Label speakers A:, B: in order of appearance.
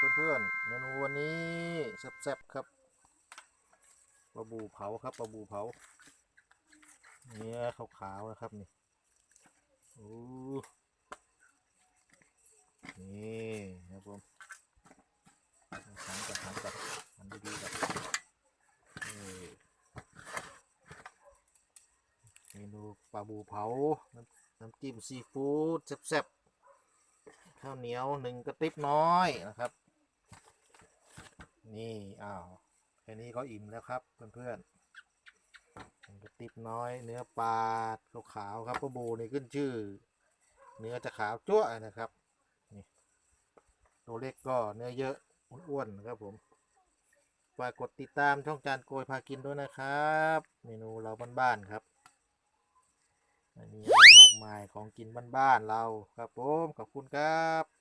A: เพื่อนๆเมนูวันนี้แซ่บๆครับปลาบูเผาครับปลาบูเผาเนื้อขาวๆนะครับนี่โอ้นี่ครับผมหันกับหันกับหันดีๆกับนี่เมนูปลาบูเผาน้ำน้ำจิ้มซีฟู้ดแซ่บๆข้าวเหนียวหนึ่งกระติบน้อยนะครับ นี่อ้าวแค่นี้ก็อิ่มแล้วครับเพื่อนๆกระติบน้อยเนื้อปลาขาวๆครับพระบูนี่ขึ้นชื่อ เนื้อจะขาวจั่วนะครับนี่ตัวเล็กก็เนื้อเยอะอ้วนๆนะครับผมฝากกดติดตามช่องจานโกยพากินด้วยนะครับ เมนูเราบ้านๆครับมีอะไรมากมายของกินบ้านๆเราครับผมขอบคุณครับ